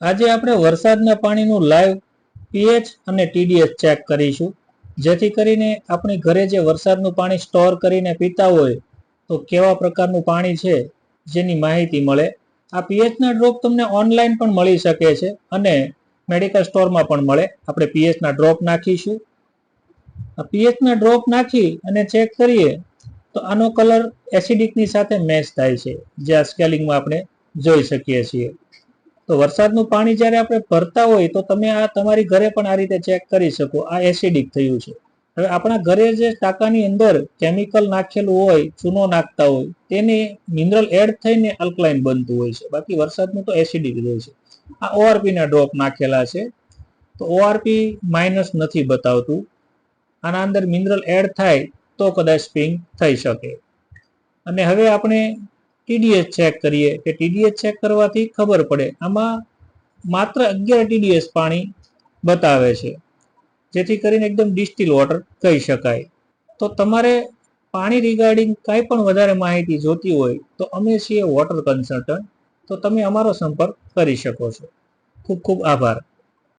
આજે આપણે વરસાદના પાણીનું લાઈવ પીએચ અને ટીડીએસ ચેક કરીશું. જેથી કરીને આપણી ઘરે જે વરસાદનું પાણી સ્ટોર કરીને પીતા હોય, તો કેવા પ્રકારનું પાણી છે જેની માહિતી મળે. આ પીએચના ડ્રોપ તમને ઓનલાઈન પણ મળી શકે છે અને મેડિકલ સ્ટોરમાં પણ મળે. આપણે પીએચના ડ્રોપ નાખીશું. આ પીએચના ડ્રોપ નાખી અને ચેક કરીએ, તો આનો કલર એસિડિકની સાથે મેચ થાય છે. જે આ સ્કેલિંગમાં આપણે જોઈ શકીએ છીએ. તો વરસાદનું પાણી જ્યારે આપણે ભરતા હોય તો તમે આ તમારી ઘરે પણ આ રીતે ચેક કરી શકો. આ એસિડિક થયું છે. હવે આપણા ઘરે જે ટાંકાની અંદર કેમિકલ નાખેલું હોય, ચૂનો નાખતા હોય, તેને મિનરલ એડ થઈને અલ્કલાઇન બનતું હોય છે. બાકી વરસાદનું તો એસિડિક રહે છે. આ ઓઆરપીના ડ્રોપ નાખેલા છે. તો ઓઆરપી માઇનસ નથી બતાવતું. આના અંદર મિનરલ એડ થાય તો કદાચ સ્પિંગ થઈ શકે. અને હવે આપણે ટીડીએસ ચેક કરીએ કે ટીડીએસ ચેક કરવાથી ખબર પડે. આમાં માત્ર અગિયાર ટીડીએસ પાણી બતાવે છે. જેથી કરીને એકદમ ડિસ્ટિલ વોટર કહી શકાય. તો તમારે પાણી રિગાર્ડિંગ કાંઈ પણ વધારે માહિતી જોતી હોય તો અમે છીએ વોટર કન્સલ્ટન્ટ તો તમે અમારો સંપર્ક કરી શકો છો. ખૂબ ખૂબ આભાર.